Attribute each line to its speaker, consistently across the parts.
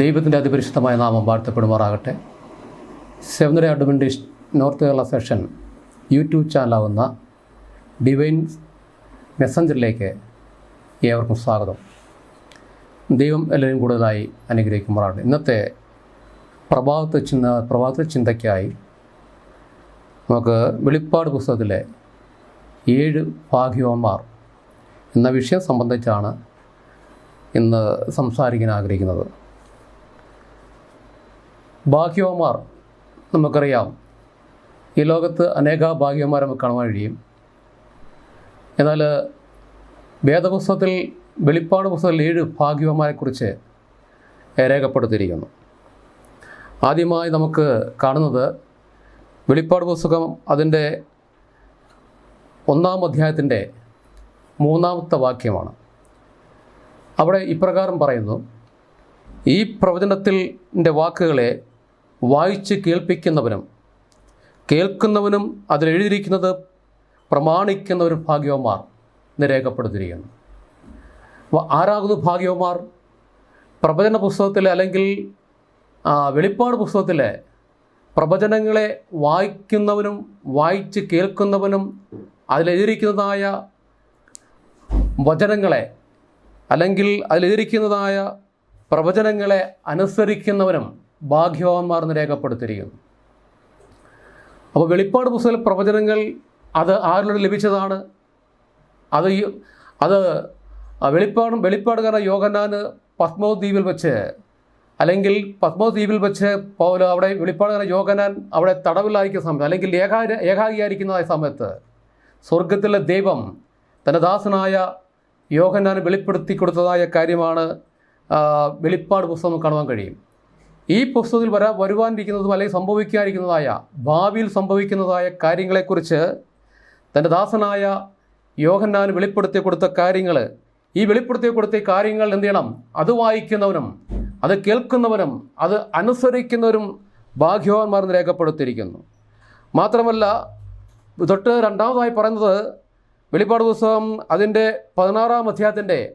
Speaker 1: ദൈവത്തിന്റെ അതിപരിശുദ്ധമായ നാമം വാഴ്ത്തപ്പെടുമാറാകട്ടെ. Seventh day adventist north Kerala session YouTube ചാനലാവുന്ന divine മെസ്സഞ്ചറിലേക്ക് ഏവർക്കും സ്വാഗതം. ദൈവം എല്ലാവരും കൂടുതലായി അനുഗ്രഹിക്കുമാറാകട്ടെ. ഇന്നത്തെ പ്രഭാത ചിന്ത പ്രഭാത ചിന്തയ്ക്കായി നമുക്ക് വെളിപ്പാട് പുസ്തകത്തിലെ ഏഴ് ഭാഗ്യവന്മാർ എന്ന വിഷയം സംബന്ധിച്ചാണ് ഇന്ന് സംസാരിക്കാൻ ആഗ്രഹിക്കുന്നത്. ഭാഗ്യവന്മാർ നമുക്കറിയാം. ഈ ലോകത്ത് അനേക ഭാഗ്യവന്മാരെ നമുക്ക് കാണുവാൻ കഴിയും. എന്നാൽ വേദപുസ്തകത്തിൽ വെളിപ്പാട് പുസ്തകത്തിൽ ഏഴ് ഭാഗ്യവന്മാരെക്കുറിച്ച് രേഖപ്പെടുത്തിയിരിക്കുന്നു. ആദ്യമായി നമുക്ക് കാണുന്നത് വെളിപ്പാട് പുസ്തകം അതിന്റെ ഒന്നാം അധ്യായത്തിന്റെ മൂന്നാമത്തെ വാക്യമാണ്. അവിടെ ഇപ്രകാരം പറയുന്നു ഈ പ്രവചനത്തിന്റെ വാക്കുകളെ വായിച്ച് കേൾപ്പിക്കുന്നവനും കേൾക്കുന്നവനും അതിലെഴുതിയിരിക്കുന്നത് പ്രമാണിക്കുന്നവരും ഭാഗ്യവന്മാർ എന്ന് രേഖപ്പെടുത്തിയിരിക്കുന്നു. അപ്പോൾ ആരാകുന്നു ഭാഗ്യവന്മാർ? പ്രവചന പുസ്തകത്തിലെ അല്ലെങ്കിൽ വെളിപ്പാട് പുസ്തകത്തിലെ പ്രവചനങ്ങളെ വായിക്കുന്നവനും വായിച്ച് കേൾക്കുന്നവനും അതിലെഴുതിയിരിക്കുന്നതായ വചനങ്ങളെ അല്ലെങ്കിൽ അതിലെഴുതിയിരിക്കുന്നതായ പ്രവചനങ്ങളെ അനുസരിക്കുന്നവനും ഭാഗ്യവാന്മാർ എന്ന് രേഖപ്പെടുത്തിയിരിക്കുന്നു. അപ്പോൾ വെളിപ്പാട് പുസ്തക പ്രവചനങ്ങൾ അത് ആരിലൂടെ ലഭിച്ചതാണ്? അത് അത് വെളിപ്പാടും വെളിപ്പാടുകാരൻ യോഗനാന് പത്മോ ദ്വീപിൽ വെച്ച് അല്ലെങ്കിൽ പത്മോ ദ്വീപിൽ വെച്ച് പൗല അവിടെ വെളിപ്പാടുകാരൻ യോഗനാൻ അവിടെ തടവിലായിരിക്കുന്ന സമയത്ത് അല്ലെങ്കിൽ ഏകാ ഏകാഗിയായിരിക്കുന്ന സമയത്ത് സ്വർഗത്തിലെ ദൈവം തന്റെ ദാസനായ യോഗനാൻ വെളിപ്പെടുത്തി കൊടുത്തതായ കാര്യമാണ് വെളിപ്പാട് പുസ്തകം കാണുവാൻ കഴിയും. ഈ പുസ്തകത്തിൽ വരാ വരുവാനിരിക്കുന്നതും അല്ലെങ്കിൽ സംഭവിക്കാതിരിക്കുന്നതായ ഭാവിയിൽ സംഭവിക്കുന്നതായ കാര്യങ്ങളെക്കുറിച്ച് തന്റെ ദാസനായ യോഹന്നാൻ വെളിപ്പെടുത്തി കൊടുത്ത കാര്യങ്ങൾ ഈ വെളിപ്പെടുത്തി കൊടുത്ത കാര്യങ്ങൾ എന്ത് ചെയ്യണം? അത് വായിക്കുന്നവനും അത് കേൾക്കുന്നവനും അത് അനുസരിക്കുന്നവരും ഭാഗ്യവാന്മാർ എന്ന് രേഖപ്പെടുത്തിയിരിക്കുന്നു. മാത്രമല്ല തൊട്ട് രണ്ടാമതായി പറയുന്നത് വെളിപ്പാട് പുസ്തകം അതിന്റെ പതിനാറാം അധ്യായത്തിന്റെ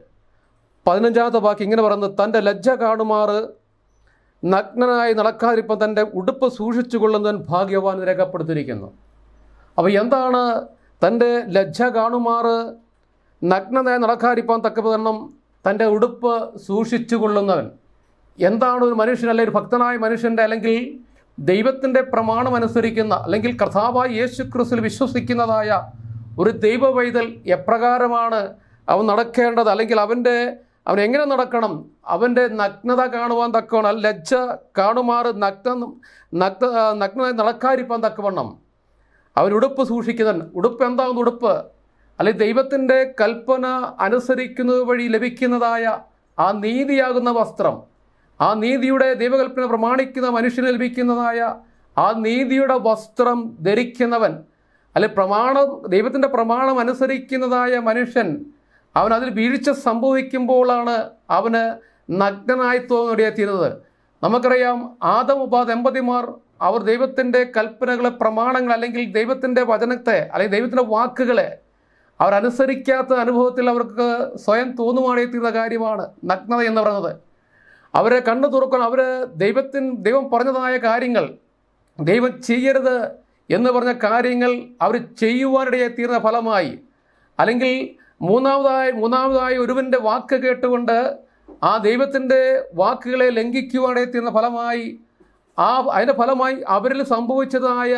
Speaker 1: പതിനഞ്ചാമത്തെ ബാക്കി ഇങ്ങനെ പറയുന്നത് തന്റെ ലജ്ജ കാണുമാറ് നഗ്നനായി നടക്കാതിരിപ്പം തന്റെ ഉടുപ്പ് സൂക്ഷിച്ചു കൊള്ളുന്നവൻ ഭാഗ്യവാൻ രേഖപ്പെടുത്തിയിരിക്കുന്നു. അപ്പോൾ എന്താണ് തന്റെ ലജ്ജ കാണുമാർ നഗ്നനായി നടക്കാതിരിപ്പാൻ തക്കവണ്ണം തന്റെ ഉടുപ്പ് സൂക്ഷിച്ചു കൊള്ളുന്നവൻ എന്താണ് ഒരു മനുഷ്യൻ അല്ലെങ്കിൽ ഒരു ഭക്തനായ മനുഷ്യന്റെ അല്ലെങ്കിൽ ദൈവത്തിന്റെ പ്രമാണം അനുസരിക്കുന്ന അല്ലെങ്കിൽ കർത്താവായ യേശു ക്രിസ്തുവിൽ വിശ്വസിക്കുന്നതായ ഒരു ദൈവവൈതൽ എപ്രകാരമാണ് അവൻ നടക്കേണ്ടത് അല്ലെങ്കിൽ അവന്റെ അവൻ എങ്ങനെ നടക്കണം? അവന്റെ നഗ്നത കാണുവാൻ തക്കവണ്ണം ലജ്ജ കാണുമാറ് നഗ്ന നഗ്ന നഗ്നനായി നടക്കാതിരിപ്പാൻ തക്കവണ്ണം. അവൻ ഉടുപ്പ് സൂക്ഷിക്കുന്നവൻ. ഉടുപ്പ് എന്താകുന്നു ഉടുപ്പ്? അല്ലെങ്കിൽ ദൈവത്തിന്റെ കൽപ്പന അനുസരിക്കുന്നത് വഴി ലഭിക്കുന്നതായ ആ നീതിയാകുന്ന വസ്ത്രം. ആ നീതിയുടെ ദൈവകൽപ്പന പ്രമാണിക്കുന്ന മനുഷ്യന് ലഭിക്കുന്നതായ ആ നീതിയുടെ വസ്ത്രം ധരിക്കുന്നവൻ. അല്ലെ പ്രമാണം ദൈവത്തിന്റെ പ്രമാണം അനുസരിക്കുന്നതായ മനുഷ്യൻ അവൻ അതിൽ വീഴ്ച സംഭവിക്കുമ്പോഴാണ് അവന് നഗ്നനായി തോന്നിയെത്തിയത് നമുക്കറിയാം ആദം ഉപാ ദമ്പതിമാർ അവർ ദൈവത്തിന്റെ കൽപ്പനകളെ പ്രമാണങ്ങൾ അല്ലെങ്കിൽ ദൈവത്തിന്റെ വചനത്തെ അല്ലെങ്കിൽ ദൈവത്തിന്റെ വാക്കുകളെ അവരനുസരിക്കാത്ത അനുഭവത്തിൽ അവർക്ക് സ്വയം തോന്നുവാണെത്തിയുന്ന കാര്യമാണ് നഗ്നത എന്ന് പറയുന്നത്. അവരെ കണ്ണു തുറക്കണം അവർ ദൈവത്തിൻ ദൈവം പറഞ്ഞതായ കാര്യങ്ങൾ ദൈവം ചെയ്യരുത് എന്ന് പറഞ്ഞ കാര്യങ്ങൾ അവർ ചെയ്യുവാനിടയെ തീർന്ന ഫലമായി അല്ലെങ്കിൽ മൂന്നാമതായി മൂന്നാമതായി ഒരുവന്റെ വാക്ക് കേട്ടുകൊണ്ട് ആ ദൈവത്തിന്റെ വാക്കുകളെ ലംഘിക്കുവാനിടയെ തീർന്ന ഫലമായി ആ അതിന്റെ ഫലമായി അവരിൽ സംഭവിച്ചതായ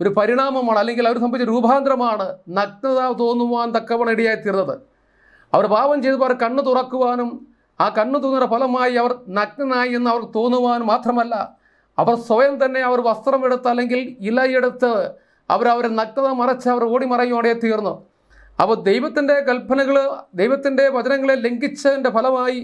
Speaker 1: ഒരു പരിണാമമാണ് അല്ലെങ്കിൽ അവർ സംഭവിച്ച രൂപാന്തരമാണ് നഗ്നത തോന്നുവാൻ തക്കവണ്ണം ഇടയായി തീർന്നത് അവർ പാപം ചെയ്തപ്പോൾ അവർ കണ്ണ് തുറക്കുവാനും ആ കണ്ണ് തുറന്ന ഫലമായി അവർ നഗ്നനായി എന്ന് അവർക്ക് തോന്നുവാനും മാത്രമല്ല അവർ സ്വയം തന്നെ അവർ വസ്ത്രമെടുത്ത് അല്ലെങ്കിൽ ഇലയെടുത്ത് അവർ അവരെ നഗ്നത മറച്ച് അവർ ഓടി മറയോടെ തീർന്നു അപ്പോൾ ദൈവത്തിന്റെ കൽപ്പനകൾ ദൈവത്തിന്റെ വചനങ്ങളെ ലംഘിച്ചതിന്റെ ഫലമായി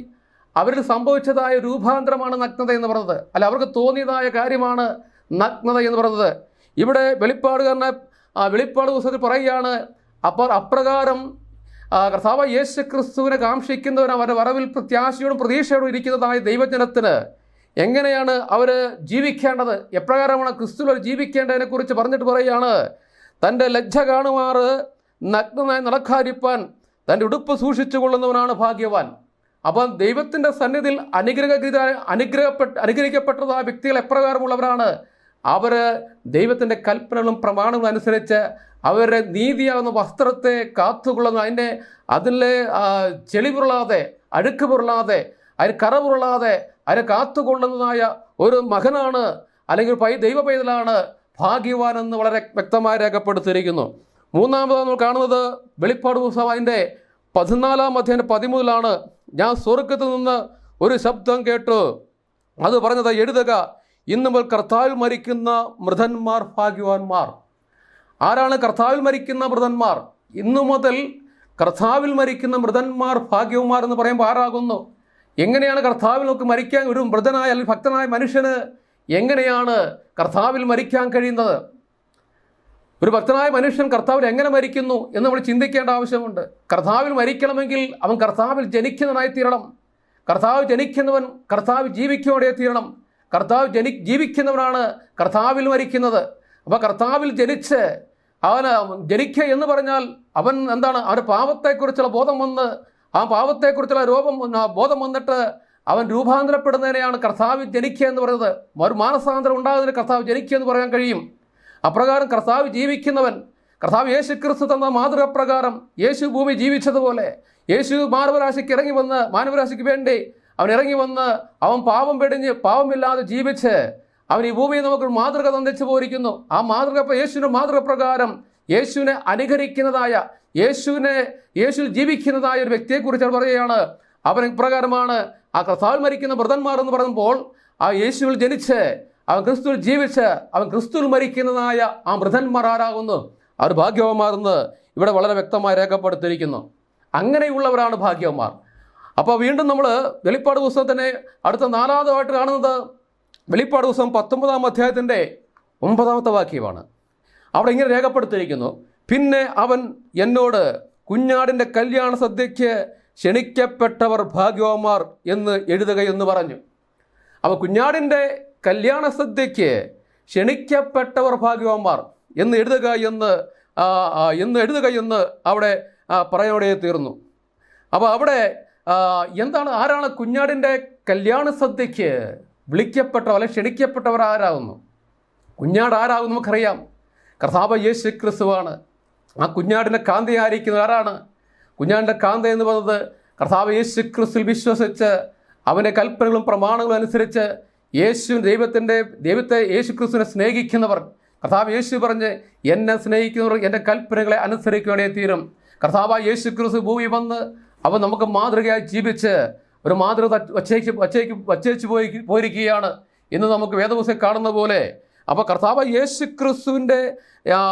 Speaker 1: അവരിൽ സംഭവിച്ചതായ രൂപാന്തരമാണ് നഗ്നത എന്ന് പറഞ്ഞത് അല്ല അവർക്ക് തോന്നിയതായ കാര്യമാണ് നഗ്നത എന്ന് പറഞ്ഞത് ഇവിടെ വെളിപ്പാടുകാരനെ ആ വെളിപ്പാട് പുസ്തകത്തിൽ പറയുകയാണ് അപ്പോൾ അപ്രകാരം കർത്താവ് യേശു ക്രിസ്തുവിനെ കാക്ഷിക്കുന്നവർ അവരുടെ വരവിൽ പ്രത്യാശയോടും പ്രതീക്ഷയോടും ഇരിക്കുന്നതായ ദൈവജനത്തിന് എങ്ങനെയാണ് അവർ ജീവിക്കേണ്ടത്? എപ്രകാരമാണ് ക്രിസ്തുവിൽ ജീവിക്കേണ്ടതിനെക്കുറിച്ച് പറഞ്ഞിട്ട് പറയുകയാണ് തന്റെ ലജ്ജ കാണുമാറ് നഗ്നനായി നടക്കാതിരിപ്പാൻ തന്റെ ഉടുപ്പ് സൂക്ഷിച്ചു കൊള്ളുന്നവനാണ് ഭാഗ്യവാൻ. അപ്പം ദൈവത്തിന്റെ സന്നിധിയിൽ അനുഗ്രഹ അനുഗ്രഹപ്പെട്ട ആ വ്യക്തികൾ എപ്രകാരമുള്ളവരാണ്? അവർ ദൈവത്തിന്റെ കൽപ്പനകളും പ്രമാണങ്ങളും അനുസരിച്ച് അവരുടെ നീതിയാകുന്ന വസ്ത്രത്തെ കാത്തുകൊള്ളുന്ന അതിന്റെ അതിലെ ആ, ചെളി പുരളാതെ അഴുക്ക് പുരളാതെ അതിന് കറ അതിനെ കാത്തുകൊള്ളുന്നതായ ഒരു മകനാണ് അല്ലെങ്കിൽ പൈ ദൈവ പൈതലാണ് ഭാഗ്യവാൻ എന്ന് വളരെ വ്യക്തമായി രേഖപ്പെടുത്തിയിരിക്കുന്നു. മൂന്നാമത് നമ്മൾ കാണുന്നത് വെളിപ്പാട് പുസ്തകം അതിന്റെ പതിനാലാം അധ്യായം പതിമൂന്നിലാണ്. ഞാൻ സ്വർഗത്തിൽ നിന്ന് ഒരു ശബ്ദം കേട്ടു. അത് പറഞ്ഞത് എഴുതുക ഇന്ന് മുതൽ കർത്താവിൽ മരിക്കുന്ന മൃതന്മാർ ഭാഗ്യവാന്മാർ. ആരാണ് കർത്താവിൽ മരിക്കുന്ന മൃതന്മാർ? ഇന്നു മുതൽ കർത്താവിൽ മരിക്കുന്ന മൃതന്മാർ ഭാഗ്യവന്മാർ എന്ന് പറയുമ്പോൾ ആരാകുന്നു? എങ്ങനെയാണ് കർത്താവിൽ നമുക്ക് മരിക്കാൻ ഒരു മൃതനായ അല്ലെങ്കിൽ ഭക്തനായ മനുഷ്യന് എങ്ങനെയാണ് കർത്താവിൽ മരിക്കാൻ കഴിയുന്നത്? ഒരു ഭക്തനായ മനുഷ്യൻ കർത്താവിൽ എങ്ങനെ മരിക്കുന്നു എന്ന് നമ്മൾ ചിന്തിക്കേണ്ട ആവശ്യമുണ്ട്. കർത്താവിൽ മരിക്കണമെങ്കിൽ അവൻ കർത്താവിൽ ജനിക്കുന്നവനായി തീരണം. കർത്താവ് ജനിക്കുന്നവൻ കർത്താവ് ജീവിക്കുന്നവടെ തീരണം. കർത്താവ് ജനി ജീവിക്കുന്നവനാണ് കർത്താവിൽ മരിക്കുന്നത്. അപ്പോൾ കർത്താവിൽ ജനിച്ച് അവന് ജനിക്കുക എന്ന് പറഞ്ഞാൽ അവൻ എന്താണ്? അവന്റെ പാപത്തെക്കുറിച്ചുള്ള ബോധം വന്ന് ആ പാപത്തെക്കുറിച്ചുള്ള രൂപം ബോധം വന്നിട്ട് അവൻ രൂപാന്തരപ്പെടുന്നതിനെയാണ് കർത്താവ് ജനിക്കുക എന്ന് പറയുന്നത്. ഒരു മാനസാന്തരം ഉണ്ടാകുന്നതിന് കർത്താവ് ജനിക്കുക എന്ന് പറയാൻ കഴിയും. അപ്രകാരം കർത്താവ് ജീവിക്കുന്നവൻ കർത്താവ് യേശു ക്രിസ്തു തന്ന മാതൃകപ്രകാരം യേശു ഭൂമി ജീവിച്ചതുപോലെ യേശു മാനവരാശിക്ക് ഇറങ്ങി വന്ന് മാനവരാശിക്ക് വേണ്ടി അവൻ ഇറങ്ങി വന്ന് അവൻ പാപം പെടിഞ്ഞ് പാപമില്ലാതെ ജീവിച്ച് അവൻ ഈ ഭൂമിയിൽ നമുക്ക് മാതൃക തന്നിച്ചു പോയിരിക്കുന്നു ആ മാതൃക യേശുവിന്റെ മാതൃകപ്രകാരം യേശുവിനെ അനുകരിക്കുന്നതായ യേശുവിനെ യേശു ജീവിക്കുന്നതായ ഒരു വ്യക്തിയെക്കുറിച്ച് പറയുകയാണ്. അവൻ ഇപ്രകാരമാണ് ആ കർത്താവ് മരിക്കുന്ന മൃതന്മാർ എന്ന് പറയുമ്പോൾ ആ യേശുവിൽ ജനിച്ച് അവൻ ക്രിസ്തുവിൽ ജീവിച്ച് അവൻ ക്രിസ്തുവിൽ മരിക്കുന്നതായ ആ മൃതന്മാർ ആരാകുന്നു? അവർ ഭാഗ്യവന്മാരെന്ന് ഇവിടെ വളരെ വ്യക്തമായി രേഖപ്പെടുത്തിയിരിക്കുന്നു. അങ്ങനെയുള്ളവരാണ് ഭാഗ്യവന്മാർ. അപ്പോൾ വീണ്ടും നമ്മൾ വെളിപ്പാട് പുസ്തകത്തിനെ അടുത്ത നാലാമതായിട്ട് കാണുന്നത് വെളിപ്പാട് പുസ്തകം പത്തൊമ്പതാം അധ്യായത്തിന്റെ ഒമ്പതാമത്തെ വാക്യമാണ്. അവിടെ ഇങ്ങനെ രേഖപ്പെടുത്തിയിരിക്കുന്നു. പിന്നെ അവൻ എന്നോട് കുഞ്ഞാടിന്റെ കല്യാണ സദ്യയ്ക്ക് ക്ഷണിക്കപ്പെട്ടവർ ഭാഗ്യവന്മാർ എന്ന് എഴുതുകയെന്ന് പറഞ്ഞു. അപ്പോൾ കുഞ്ഞാടിന്റെ കല്യാണ സദ്യയ്ക്ക് ക്ഷണിക്കപ്പെട്ടവർ ഭാഗ്യവന്മാർ. എന്ന് എഴുതുക എന്ന് എന്ന് എഴുതുക എന്ന് അവിടെ പറയോടെ തീർന്നു. അപ്പോൾ അവിടെ എന്താണ് ആരാണ് കുഞ്ഞാടിന്റെ കല്യാണ സദ്യയ്ക്ക് വിളിക്കപ്പെട്ടവർ അല്ലെ ക്ഷണിക്കപ്പെട്ടവർ ആരാകുന്നു? കുഞ്ഞാട് ആരാകും നമുക്കറിയാം. കർത്താവ് യേശു ക്രിസ്തുവാണ് ആ കുഞ്ഞാടിന്റെ കാന്തി ആയിരിക്കുന്നത് ആരാണ്? കുഞ്ഞാടിന്റെ കാന്ത എന്ന് പറഞ്ഞത് കർത്താവ് യേശു ക്രിസ്തുവിൽ വിശ്വസിച്ച് അവന്റെ കൽപ്പനകളും പ്രമാണങ്ങളും അനുസരിച്ച് യേശു ദൈവത്തിന്റെ ദൈവത്തെ യേശു ക്രിസ്തുവിനെ സ്നേഹിക്കുന്നവർ കർത്താവ് യേശു പറഞ്ഞ് എന്നെ സ്നേഹിക്കുന്നവർ എന്റെ കൽപ്പനകളെ അനുസരിക്കേണ്ടേ തീരും. കർത്താവ് യേശു ക്രിസ്തു ഭൂമി വന്ന് അവൻ നമുക്ക് മാതൃകയായി ജീവിച്ച് ഒരു മാതൃക വച്ചേച്ച് വച്ചേക്ക് വച്ചേച്ച് പോയി പോയിരിക്കുകയാണ്. ഇന്ന് നമുക്ക് വേദപുസ്തകം കാണുന്ന പോലെ അപ്പോൾ കർത്താവ് യേശു ക്രിസ്തുവിന്റെ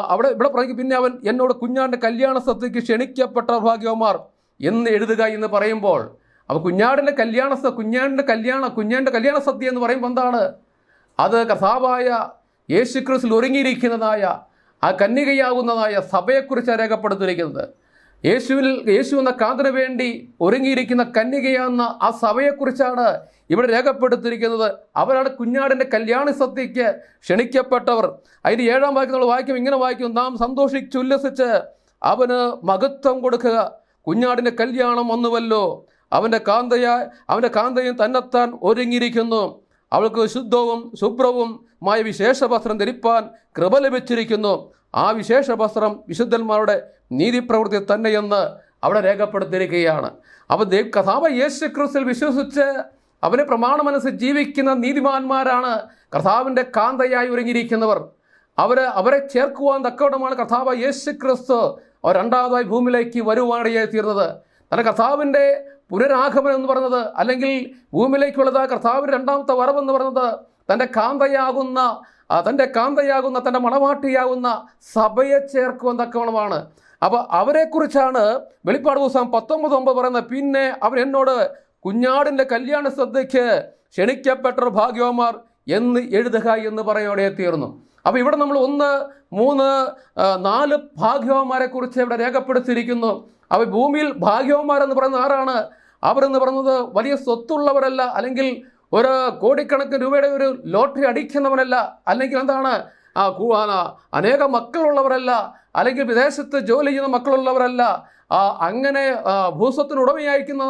Speaker 1: അവിടെ ഇവിടെ പറയും പിന്നെ അവൻ എന്നോട് കുഞ്ഞാണ്ട് കല്യാണ സത്യക്ക് ക്ഷണിക്കപ്പെട്ട ഭാഗ്യവന്മാർ എന്ന് എഴുതുക എന്ന് പറയുമ്പോൾ അപ്പോൾ കുഞ്ഞാടിന്റെ കല്യാണ കുഞ്ഞാടിന്റെ കല്യാണ കുഞ്ഞാടിന്റെ കല്യാണ സദ്യ എന്ന് പറയുമ്പോൾ എന്താണ്? അത് കഥാപായ യേശു ക്രിസ്തിൽ ഒരുങ്ങിയിരിക്കുന്നതായ ആ കന്യകയാകുന്നതായ സഭയെക്കുറിച്ച് രേഖപ്പെടുത്തിയിരിക്കുന്നത്. യേശുവിൽ യേശു എന്ന കാതിന് വേണ്ടി ഒരുങ്ങിയിരിക്കുന്ന കന്യകയാകുന്ന ആ സഭയെക്കുറിച്ചാണ് ഇവിടെ രേഖപ്പെടുത്തിയിരിക്കുന്നത്. അവരാണ് കുഞ്ഞാടിന്റെ കല്യാണ സദ്യയ്ക്ക് ക്ഷണിക്കപ്പെട്ടവർ. അതിന്റെ ഏഴാം വാക്യം നമ്മൾ വായിക്കും. ഇങ്ങനെ വായിക്കും. നാം സന്തോഷിച്ചുല്ലസിച്ച് അവന് മഹത്വം കൊടുക്കുക. കുഞ്ഞാടിന്റെ കല്യാണം വന്നുവല്ലോ. അവന്റെ കാന്തയ അവന്റെ കാന്തയും തന്നെത്താൻ ഒരുങ്ങിയിരിക്കുന്നു. അവൾക്ക് ശുദ്ധവും ശുഭ്രവും മായ വിശേഷ വസ്ത്രം ധരിപ്പാൻ കൃപ ലഭിച്ചിരിക്കുന്നു. ആ വിശേഷ വസ്ത്രം വിശുദ്ധന്മാരുടെ നീതിപ്രവൃത്തി തന്നെയെന്ന് അവിടെ രേഖപ്പെടുത്തിയിരിക്കുകയാണ്. അപ്പോൾ ദൈവ കഥാവ് യേശു ക്രിസ്തിൽ വിശ്വസിച്ച് അവനെ പ്രമാണമനുസരിച്ച് ജീവിക്കുന്ന നീതിമാന്മാരാണ് കർത്താവിന്റെ കാന്തയായി ഒരുങ്ങിയിരിക്കുന്നവർ. അവർ അവരെ ചേർക്കുവാൻ തക്കവിടമാണ് കർത്താവ് യേശു ക്രിസ്തു രണ്ടാമതായി ഭൂമിയിലേക്ക് വരുവാനിടയായി തീർന്നത്. തന്റെ കർത്താവിന്റെ പുനരാഗമനം എന്ന് പറഞ്ഞത് അല്ലെങ്കിൽ ഭൂമിയിലേക്കുള്ളത് കർത്താവ് രണ്ടാമത്തെ വരവെന്ന് പറഞ്ഞത് തന്റെ കാന്തയാകുന്ന തന്റെ കാന്തയാകുന്ന തന്റെ മണവാട്ടിയാകുന്ന സഭയെ ചേർക്കുവാൻ തക്കവണ്ണമാണ്. അപ്പോൾ അവരെക്കുറിച്ചാണ് വെളിപ്പാട് ദിവസം പത്തൊമ്പത് ഒമ്പത് പറയുന്നത്. പിന്നെ അവൻ എന്നോട് കുഞ്ഞാടിന്റെ കല്യാണ ശ്രദ്ധയ്ക്ക് ക്ഷണിക്കപ്പെട്ട ഭാഗ്യവന്മാർ എന്ന് എഴുതുക എന്ന് പറയോടെ തീർന്നു. അപ്പോൾ ഇവിടെ നമ്മൾ ഒന്ന് മൂന്ന് നാല് ഭാഗ്യവന്മാരെക്കുറിച്ച് ഇവിടെ രേഖപ്പെടുത്തിയിരിക്കുന്നു. അപ്പോൾ ഭൂമിയിൽ ഭാഗ്യവന്മാരെന്ന് പറയുന്നത് ആരാണ്? അവരെന്ന് പറയുന്നത് വലിയ സ്വത്തുള്ളവരല്ല അല്ലെങ്കിൽ ഒരു കോടിക്കണക്കിന് രൂപയുടെ ഒരു ലോട്ടറി അടിക്കുന്നവനല്ല അല്ലെങ്കിൽ എന്താണ് അനേക മക്കളുള്ളവരല്ല അല്ലെങ്കിൽ വിദേശത്ത് ജോലി ചെയ്യുന്ന മക്കളുള്ളവരല്ല അങ്ങനെ ഭൂസ്വത്തിന് ഉടമയായിരിക്കുന്ന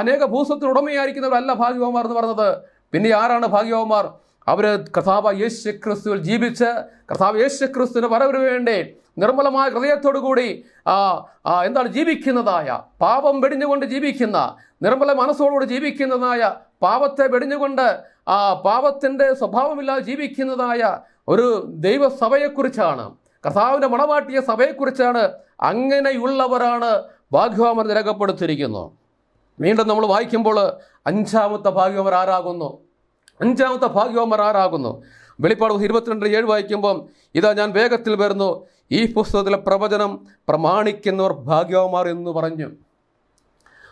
Speaker 1: അനേക ഭൂസ്വത്തിന് ഉടമയായിരിക്കുന്നവരല്ല ഭാഗ്യവാന്മാർ എന്ന് പറഞ്ഞത്. പിന്നെ ആരാണ് ഭാഗ്യവാന്മാർ? അവർ കർത്താവ് യേശു ക്രിസ്തുവിൽ ജീവിച്ച് കർത്താവ് യേശു ക്രിസ്തുവിന് വരവിന് വേണ്ടി നിർമ്മലമായ ഹൃദയത്തോടു കൂടി ആ, ആ, എന്താണ് ജീവിക്കുന്നതായ പാപം വെടിഞ്ഞുകൊണ്ട് ജീവിക്കുന്ന നിർമ്മല മനസ്സോടുകൂടി ജീവിക്കുന്നതായ പാപത്തെ വെടിഞ്ഞുകൊണ്ട് ആ പാപത്തിന്റെ സ്വഭാവമില്ലാതെ ജീവിക്കുന്നതായ ഒരു ദൈവസഭയെക്കുറിച്ചാണ് കർത്താവിന്റെ മണമാട്ടിയ സഭയെക്കുറിച്ചാണ് അങ്ങനെയുള്ളവരാണ് ഭാഗ്യവാമർ രേഖപ്പെടുത്തിയിരിക്കുന്നു വീണ്ടും നമ്മൾ വായിക്കുമ്പോൾ അഞ്ചാമത്തെ ഭാഗ്യവർ ആരാകുന്നു? അഞ്ചാമത്തെ ഭാഗ്യവന്മാർ ആരാകുന്നു? വെളിപ്പാട് ഇരുപത്തിരണ്ട് ഏഴ് വായിക്കുമ്പം ഇതാ ഞാൻ വേഗത്തിൽ വരുന്നു. ഈ പുസ്തകത്തിലെ പ്രവചനം പ്രമാണിക്കുന്നവർ ഭാഗ്യവന്മാർ എന്ന് പറഞ്ഞു.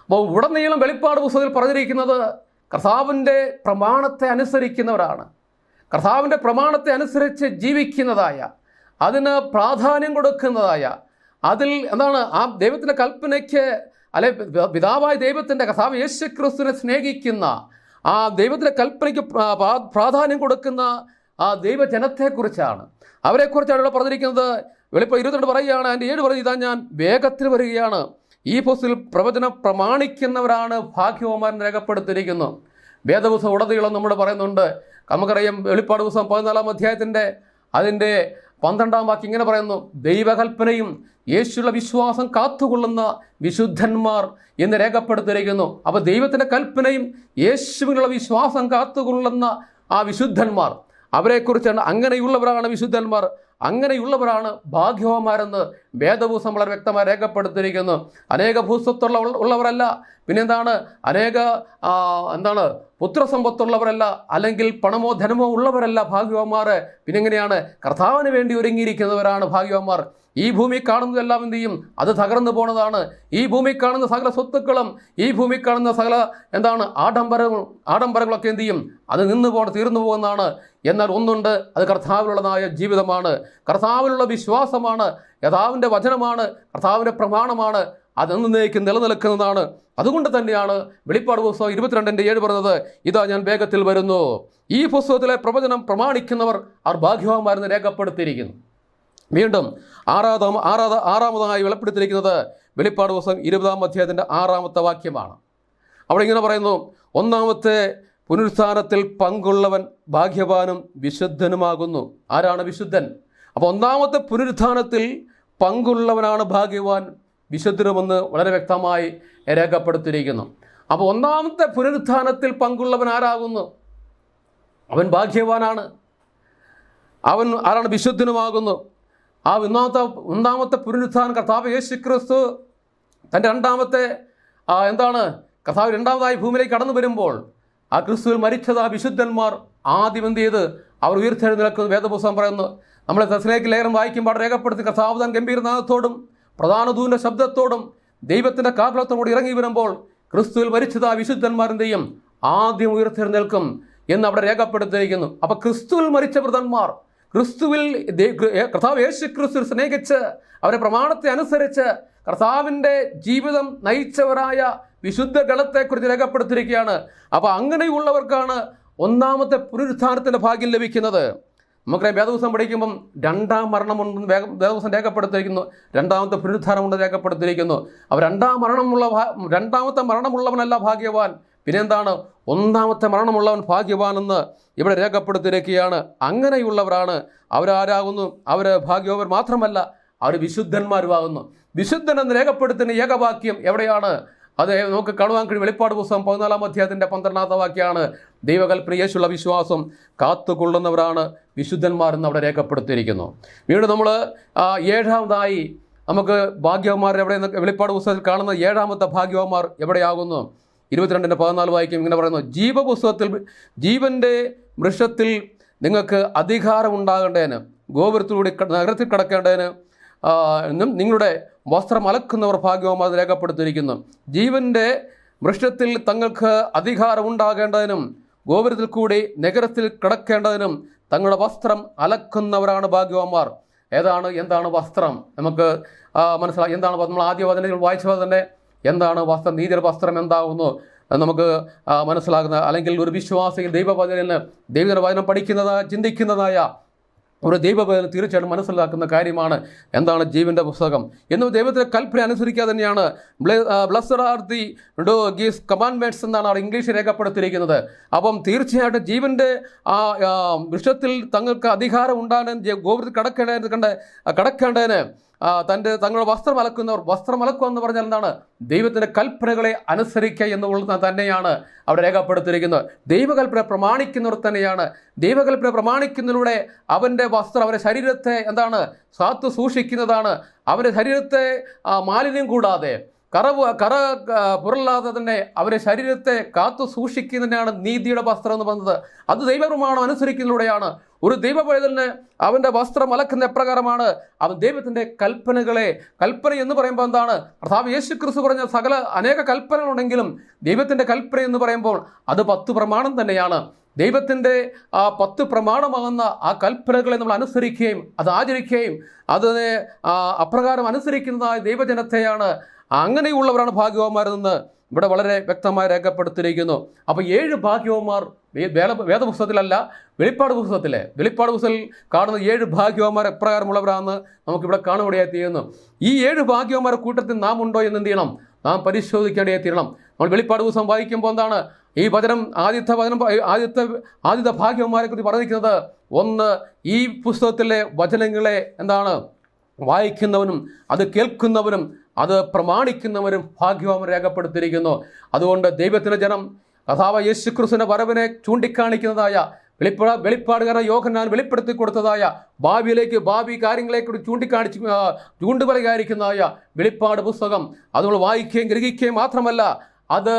Speaker 1: അപ്പോൾ ഉടനീളം വെളിപ്പാട് പുസ്തകത്തിൽ പറഞ്ഞിരിക്കുന്നത് കർത്താവിന്റെ പ്രമാണത്തെ അനുസരിക്കുന്നവരാണ്. കർത്താവിന്റെ പ്രമാണത്തെ അനുസരിച്ച് ജീവിക്കുന്നതായ അതിന് പ്രാധാന്യം കൊടുക്കുന്നതായ അതിൽ എന്താണ് ആ ദൈവത്തിന്റെ കൽപ്പനയ്ക്ക് അല്ലെ പിതാവായ ദൈവത്തിന്റെ കർത്താവ് യേശു ക്രിസ്തുവിനെ സ്നേഹിക്കുന്ന ആ ദൈവത്തിന്റെ കൽപ്പനയ്ക്ക് പ്രാ- പ്രാ- പ്രാധാന്യം കൊടുക്കുന്ന ആ ദൈവജനത്തെക്കുറിച്ചാണ്. അവരെക്കുറിച്ചാണ് ഇവിടെ പറഞ്ഞിരിക്കുന്നത്. വെളിപ്പം ഇരുപത്തിരണ്ട് പറയുകയാണ് എന്റെ ഏഴ് പറഞ്ഞു ഇതാ ഞാൻ വേഗത്തിൽ വരികയാണ്. ഈ പോസ്റ്റിൽ പ്രവചനം പ്രമാണിക്കുന്നവരാണ് ഭാഗ്യവന്മാരെന്ന് രേഖപ്പെടുത്തിയിരിക്കുന്നു. വേദപുസ്തകം ഉടനീളം നമ്മൾ പറയുന്നുണ്ട്. നമുക്കറിയാം വെളിപ്പാട് പുസ്തകം പതിനാലാം അധ്യായത്തിന്റെ അതിന്റെ പന്ത്രണ്ടാം വാക്യം ഇങ്ങനെ പറയുന്നു ദൈവകൽപ്പനയും യേശുള്ള വിശ്വാസം കാത്തുകൊള്ളുന്ന വിശുദ്ധന്മാർ എന്ന് രേഖപ്പെടുത്തിയിരിക്കുന്നു. അപ്പോൾ ദൈവത്തിന്റെ കൽപ്പനയും യേശുവിനുള്ള വിശ്വാസം കാത്തുകൊള്ളുന്ന ആ വിശുദ്ധന്മാർ അവരെക്കുറിച്ചാണ് അങ്ങനെയുള്ളവരാണ് വിശുദ്ധന്മാർ. അങ്ങനെയുള്ളവരാണ് ഭാഗ്യവന്മാരെന്ന് വേദഭൂസം വളരെ വ്യക്തമായി രേഖപ്പെടുത്തിയിരിക്കുന്നു. അനേക ഭൂസ്വത്തുള്ള ഉള്ളവരല്ല. പിന്നെന്താണ്? അനേക എന്താണ്? പുത്രസമ്പത്തുള്ളവരല്ല. അല്ലെങ്കിൽ പണമോ ധനമോ ഉള്ളവരല്ല ഭാഗ്യവന്മാർ പിന്നെ എങ്ങനെയാണ് കർത്താവിന് വേണ്ടി ഒരുങ്ങിയിരിക്കുന്നവരാണ് ഭാഗ്യവന്മാർ. ഈ ഭൂമി കാണുന്നതെല്ലാം എന്ത് ചെയ്യും? അത് തകർന്നു പോണതാണ്. ഈ ഭൂമി കാണുന്ന സകല സ്വത്തുക്കളും ഈ ഭൂമി കാണുന്ന സകല എന്താണ്? ആഡംബരങ്ങൾ ആഡംബരങ്ങളൊക്കെ എന്ത് ചെയ്യും? അത് നിന്ന് പോകണം തീർന്നു പോകുന്നതാണ്. എന്നാൽ ഒന്നുണ്ട് അത് കർത്താവിലുള്ളതായ ജീവിതമാണ്. കർത്താവിലുള്ള വിശ്വാസമാണ് യഥാവിന്റെ വചനമാണ് കർത്താവിന്റെ പ്രമാണമാണ് അതെന്നേക്ക് നിലനിൽക്കുന്നതാണ്. അതുകൊണ്ട് തന്നെയാണ് വെളിപ്പാട് പുസ്തകം ഇരുപത്തിരണ്ടിന്റെ ഏഴ് പറഞ്ഞത് ഇതാ ഞാൻ വേഗത്തിൽ വരുന്നു. ഈ പുസ്തകത്തിലെ പ്രവചനം പ്രമാണിക്കുന്നവർ അവർ ഭാഗ്യവാന്മാരെന്ന് രേഖപ്പെടുത്തിയിരിക്കുന്നു. വീണ്ടും ആറാമത് ആറാമത് ആറാമതായി വെളിപ്പെടുത്തിയിരിക്കുന്നത് വെളിപ്പാട് പുസ്തകം ഇരുപതാം അധ്യായത്തിന്റെ ആറാമത്തെ വാക്യമാണ്. അവിടെ ഇങ്ങനെ പറയുന്നു ഒന്നാമത്തെ പുനരുത്ഥാനത്തിൽ പങ്കുള്ളവൻ ഭാഗ്യവാനും വിശുദ്ധനുമാകുന്നു. ആരാണ് വിശുദ്ധൻ? അപ്പോൾ ഒന്നാമത്തെ പുനരുത്ഥാനത്തിൽ പങ്കുള്ളവനാണ് ഭാഗ്യവാൻ വിശുദ്ധനുമെന്ന് വളരെ വ്യക്തമായി രേഖപ്പെടുത്തിയിരിക്കുന്നു. അപ്പോൾ ഒന്നാമത്തെ പുനരുത്ഥാനത്തിൽ പങ്കുള്ളവൻ ആരാകുന്നു? അവൻ ഭാഗ്യവാനാണ്. അവൻ ആരാണ്? വിശുദ്ധനുമാകുന്നു. ആ ഒന്നാമത്തെ ഒന്നാമത്തെ പുനരുത്ഥാനം കർത്താവ് യേശു ക്രിസ്തു തന്റെ രണ്ടാമത്തെ എന്താണ്? കർത്താവ് രണ്ടാമതായി ഭൂമിയിലേക്ക് കടന്നു വരുമ്പോൾ ആ ക്രിസ്തുവിൽ മരിച്ചത് ആ വിശുദ്ധന്മാർ ആദ്യം എന്ത് ചെയ്ത്? അവർ ഉയർത്തെഴുന്നേൽക്കുന്നത് വേദപുസ്തകം പറയുന്നു നമ്മളെ തസ്ലേക്ക് ലേഖനം വായിക്കുമ്പോൾ രേഖപ്പെടുത്തി താൻ ഗംഭീരനാഥത്തോടും പ്രധാന ദൂന്റെ ശബ്ദത്തോടും ദൈവത്തിന്റെ കാകളത്തോടും കൂടി ഇറങ്ങി വരുമ്പോൾ ക്രിസ്തുവിൽ മരിച്ചത് ആ ചെയ്യും? ആദ്യം ഉയർത്തെഴുന്നേൽക്കും എന്ന് അവിടെ രേഖപ്പെടുത്തിയിരിക്കുന്നു. അപ്പോൾ ക്രിസ്തുവിൽ മരിച്ച വൃതന്മാർ ക്രിസ്തുവിൽ കർത്താവ് യേശു ക്രിസ്തു സ്നേഹിച്ച് അവരെ പ്രമാണത്തെ അനുസരിച്ച് കർത്താവിന്റെ ജീവിതം നയിച്ചവരായ വിശുദ്ധ ഗളത്തെക്കുറിച്ച് രേഖപ്പെടുത്തിയിരിക്കുകയാണ്. അപ്പോൾ അങ്ങനെയുള്ളവർക്കാണ് ഒന്നാമത്തെ പുനരുത്ഥാനത്തിന്റെ ഭാഗ്യം ലഭിക്കുന്നത്. നമുക്കറിയാം വേദവസം പഠിക്കുമ്പം രണ്ടാം മരണമുണ്ടെന്ന് വേദവസം രേഖപ്പെടുത്തിയിരിക്കുന്നു. രണ്ടാമത്തെ പുനരുദ്ധാനമുണ്ടെന്ന് രേഖപ്പെടുത്തിയിരിക്കുന്നു. അപ്പോൾ രണ്ടാം മരണമുള്ള രണ്ടാമത്തെ മരണമുള്ളവനല്ല ഭാഗ്യവാൻ. പിന്നെന്താണ്? ഒന്നാമത്തെ മരണമുള്ളവൻ ഭാഗ്യവാൻ എന്ന് ഇവിടെ രേഖപ്പെടുത്തിയിരിക്കുകയാണ്. അങ്ങനെയുള്ളവരാണ്. അവരാരാകുന്നു? അവർ ഭാഗ്യവർ മാത്രമല്ല അവർ വിശുദ്ധന്മാരുമാകുന്നു. വിശുദ്ധൻ എന്ന് രേഖപ്പെടുത്തുന്ന ഏകവാക്യം എവിടെയാണ്? അത് നമുക്ക് കാണുവാൻ കഴിയും. വെളിപ്പാട് പുസ്തകം പതിനാലാം അധ്യായത്തിന്റെ പന്ത്രണ്ടാമത്തെ വാക്യമാണ് ദൈവകൽപ്പന യേശുള്ള വിശ്വാസം കാത്തുകൊള്ളുന്നവരാണ്. വിശുദ്ധന്മാരെന്ന് അവിടെ രേഖപ്പെടുത്തിയിരിക്കുന്നു. വീണ്ടും നമ്മൾ ഏഴാമതായി നമുക്ക് ഭാഗ്യവന്മാർ എവിടെ വെളിപ്പാട് പുസ്തകത്തിൽ കാണുന്ന ഏഴാമത്തെ ഭാഗ്യവന്മാർ എവിടെയാകുന്നു? ഇരുപത്തിരണ്ടിന്റെ പതിനാല് വായിക്കും ഇങ്ങനെ പറയുന്നു. ജീവപുസ്തകത്തിൽ ജീവന്റെ വൃക്ഷത്തിൽ നിങ്ങൾക്ക് അധികാരം ഉണ്ടാകേണ്ടതിന് ഗോപുരത്തിലൂടെ നഗരത്തിൽ കിടക്കേണ്ടതിന് ആ, നും- നിങ്ങളുടെ വസ്ത്രം അലക്കുന്നവർ ഭാഗ്യവും അത് രേഖപ്പെടുത്തിയിരിക്കുന്നു. ജീവന്റെ വൃക്ഷത്തിൽ തങ്ങൾക്ക് അധികാരം ഉണ്ടാകേണ്ടതിനും ഗോപുരത്തിൽ കൂടി നഗരത്തിൽ കിടക്കേണ്ടതിനും തങ്ങളുടെ വസ്ത്രം അലക്കുന്നവരാണ് ഭാഗ്യവാന്മാർ. ഏതാണ്? എന്താണ് വസ്ത്രം? നമുക്ക് മനസ്സിലാക്കി എന്താണ് നമ്മൾ ആദ്യ വചനങ്ങൾ വായിച്ചത് തന്നെ എന്താണ് വസ്ത്രം? നീതിയുടെ വസ്ത്രം എന്താകുന്നു നമുക്ക് മനസ്സിലാകുന്ന അല്ലെങ്കിൽ ഒരു വിശ്വാസിയിൽ ദൈവവചന ദൈവത്തിന്റെ വചനം പഠിക്കുന്നതായ ചിന്തിക്കുന്നതായ ഒരു ദൈവവേദന തീർച്ചയായിട്ടും മനസ്സിലാക്കുന്ന കാര്യമാണ്. എന്താണ് ജീവന്റെ പുസ്തകം? എന്ന് ദൈവത്തിലെ കൽപ്പന അനുസരിക്കാതെ തന്നെയാണ് blessed are the do his commandments എന്നാണ് അവർ ഇംഗ്ലീഷിൽ രേഖപ്പെടുത്തിയിരിക്കുന്നത്. അപ്പം തീർച്ചയായിട്ടും ജീവന്റെ ആ വൃക്ഷത്തിൽ തങ്ങൾക്ക് അധികാരം ഉണ്ടാകാൻ ഗോപുരത്തിൽ കടക്കേണ്ടതിന് കണ്ട് കടക്കേണ്ടതിന് തന്റെ തങ്ങളുടെ വസ്ത്രം അലക്കുന്നവർ വസ്ത്രം അലക്കുക എന്ന് പറഞ്ഞാൽ എന്താണ്? ദൈവത്തിന്റെ കൽപ്പനകളെ അനുസരിക്കുക എന്നുള്ളത് തന്നെയാണ് അവിടെ രേഖപ്പെടുത്തിയിരിക്കുന്നത്. ദൈവകൽപ്പന പ്രമാണിക്കുന്നവർ തന്നെയാണ്. ദൈവകൽപ്പന പ്രമാണിക്കുന്നതിലൂടെ അവന്റെ വസ്ത്രം അവരെ ശരീരത്തെ എന്താണ്? സാത്തു സൂക്ഷിക്കുന്നതാണ് അവന്റെ ശരീരത്തെ മാലിന്യം കൂടാതെ കറവ് കറ പുരല്ലാതെ തന്നെ അവരെ ശരീരത്തെ കാത്തു സൂക്ഷിക്കുന്നതിനാണ് നീതിയുടെ വസ്ത്രം എന്ന് പറഞ്ഞത്. അത് ദൈവപ്രമാണം അനുസരിക്കുന്നതിലൂടെയാണ്. ഒരു ദൈവപൈതലിന് അവന്റെ വസ്ത്രം അലക്കുന്ന എപ്രകാരമാണ്? അവൻ ദൈവത്തിന്റെ കൽപ്പനകളെ കൽപ്പന എന്ന് പറയുമ്പോൾ എന്താണ്? കർത്താവ് യേശു ക്രിസ്തു പറഞ്ഞ സകല അനേക കൽപ്പനകളുണ്ടെങ്കിലും ദൈവത്തിന്റെ കൽപ്പന എന്ന് പറയുമ്പോൾ അത് പത്ത് പ്രമാണം തന്നെയാണ്. ദൈവത്തിന്റെ ആ പത്ത് പ്രമാണമാകുന്ന ആ കൽപ്പനകളെ നമ്മൾ അനുസരിക്കുകയും അത് ആചരിക്കുകയും അതിനെ അപ്രകാരം അനുസരിക്കുന്നതായ ദൈവജനത്തെയാണ് അങ്ങനെയുള്ളവരാണ് ഭാഗ്യവന്മാരെന്ന് ഇവിടെ വളരെ വ്യക്തമായി രേഖപ്പെടുത്തിയിരിക്കുന്നു. അപ്പോൾ ഏഴ് ഭാഗ്യവന്മാർ വേദപുസ്തകത്തിലല്ല വെളിപ്പാട് പുസ്തകത്തിലെ വെളിപ്പാട് പുസ്തകത്തിൽ കാണുന്ന ഏഴ് ഭാഗ്യവന്മാർ എപ്രകാരമുള്ളവരാണെന്ന് നമുക്കിവിടെ കാണുകയായി തീരുന്നു. ഈ ഏഴ് ഭാഗ്യവന്മാരുടെ കൂട്ടത്തിൽ നാം ഉണ്ടോ എന്ന് എന്ത് ചെയ്യണം? നാം പരിശോധിക്കേണ്ടതായി തീരണം. നമ്മൾ വെളിപ്പാട് പുസ്തകം വായിക്കുമ്പോൾ എന്താണ്? ഈ വചനം ആദ്യത്തെ വചനം ആദ്യത്തെ ആദ്യത്തെ ഭാഗ്യവന്മാരെ കുറിച്ച് പറഞ്ഞിരിക്കുന്നത് ഒന്ന് ഈ പുസ്തകത്തിലെ വചനങ്ങളെ എന്താണ്? വായിക്കുന്നവനും അത് കേൾക്കുന്നവനും അത് പ്രമാണിക്കുന്നവരും ഭാഗ്യവാമം രേഖപ്പെടുത്തിയിരിക്കുന്നു. അതുകൊണ്ട് ദൈവത്തിന്റെ ജനം കഥാവ യേശുക്രിസ്തുവിന്റെ വരവിനെ ചൂണ്ടിക്കാണിക്കുന്നതായ വെളിപ്പാട് വെളിപ്പാടുകാരൻ യോഹന്നാൻ വെളിപ്പെടുത്തി കൊടുത്തതായ ഭാവിയിലേക്ക് ഭാവി കാര്യങ്ങളെക്കുറിച്ച് ചൂണ്ടിക്കാണിച്ച് ചൂണ്ടുപലകാരിക്കുന്നതായ വെളിപ്പാട് പുസ്തകം അത് നമ്മൾ വായിക്കുകയും ഗ്രഹിക്കുകയും മാത്രമല്ല അത്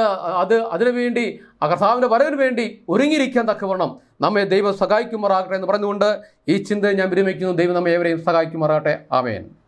Speaker 1: അത് അതിനുവേണ്ടി ആ കർത്താവിന്റെ വരവിന് വേണ്ടി ഒരുങ്ങിയിരിക്കാൻ തക്കവണ്ണം നമ്മെ ദൈവം സഹായിക്കുമാറാകട്ടെ എന്ന് പറഞ്ഞുകൊണ്ട് ഈ ചിന്തയെ ഞാൻ വിരമിക്കുന്നു. ദൈവം നമ്മെ ഏവരെയും സഹായിക്കുമാറാകട്ടെ. ആമേൻ.